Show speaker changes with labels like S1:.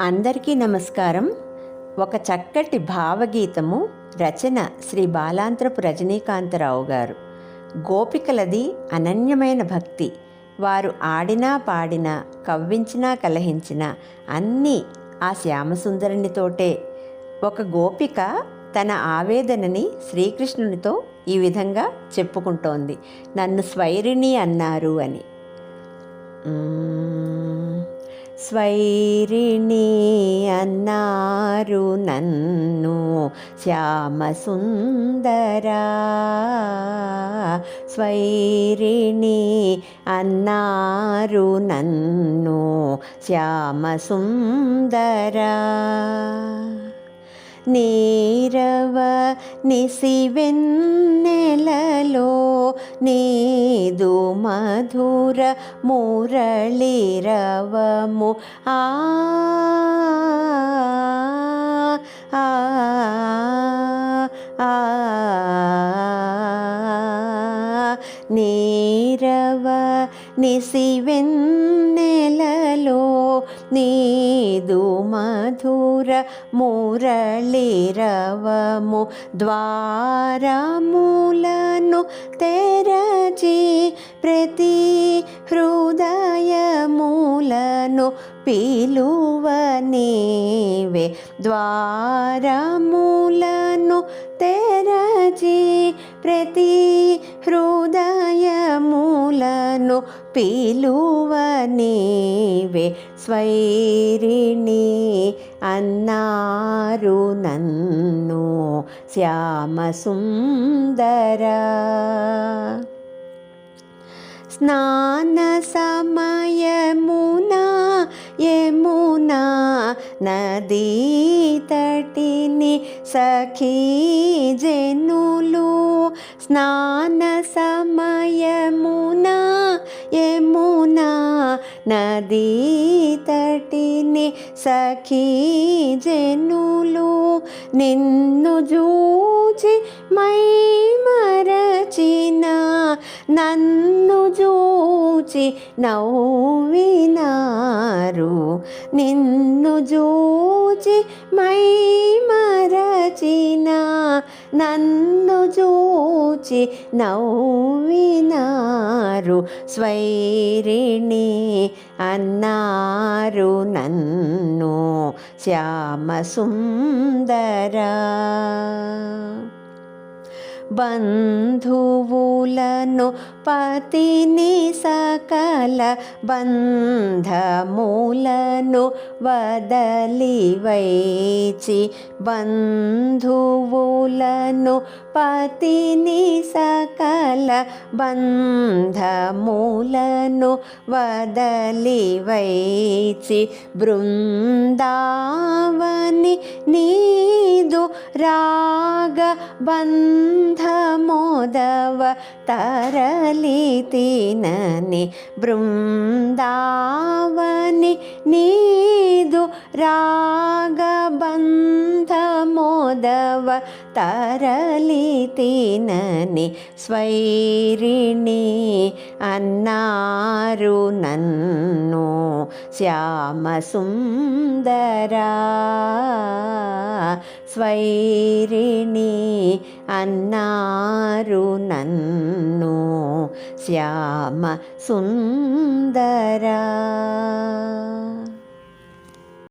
S1: అందరికీ నమస్కారం. ఒక చక్కటి భావగీతము రచన శ్రీ బాలాంత్రపు రజనీకాంతరావు గారు. గోపికలది అనన్యమైన భక్తి. వారు ఆడినా పాడినా కవ్వించినా కలహించినా అన్నీ ఆ శ్యామసుందరునితోటే ఒక గోపిక తన ఆవేదనని శ్రీకృష్ణునితో ఈ విధంగా చెప్పుకుంటోంది. నన్ను స్వైరిణి అన్నారు అని. స్వైరిణి అన్నారు నన్ను శ్యామసుందరా. స్వైరిణి అన్నారు నన్ను శ్యామసుందరా. నీరవ నిసివెన్నెలలో నీ మధుర మురళిరవము ఆ నీరవ నిసివెన్నెలలో నీదు మధుర మురళిరవము ద్వారములను తెరచి ప్రతి హృదయములను పిలువ నీవే. ద్వారములను తెరచి ప్రతి హృదయములను పిలువ నీవే. స్వైరిణి అన్నారు నన్ను శ్యామసుందరా. స్నాన సమయమునా యమునా నదీ తటిని సఖీ జనులు స్నాన సమయమునా యమునా నదీ తటిని సఖీ జనులు నిన్ను చూచి మై మరచిన నన్ను చూ చూచి నవ్వినారు. నిన్ను చూచి మై మరచిన నన్ను చూచి నవ్వినారు. స్వైరిణి అన్నారు నన్ను శ్యామసుందరా. బంధువులను పతిని సకల బంధములను వదలి వైచి బంధువులను పతిని సకల బంధములను వదలి వైచి బృందావని నీదు రాగ బంధమోదవ తరలి తినని బృందావని నీదు రాగ బంధమోదవ తరలి తినని స్వైరిణి అన్నారు నన్ను శ్యామసుందరా. స్వైరిణి అన్నారు నన్ను శ్యామ సుందరా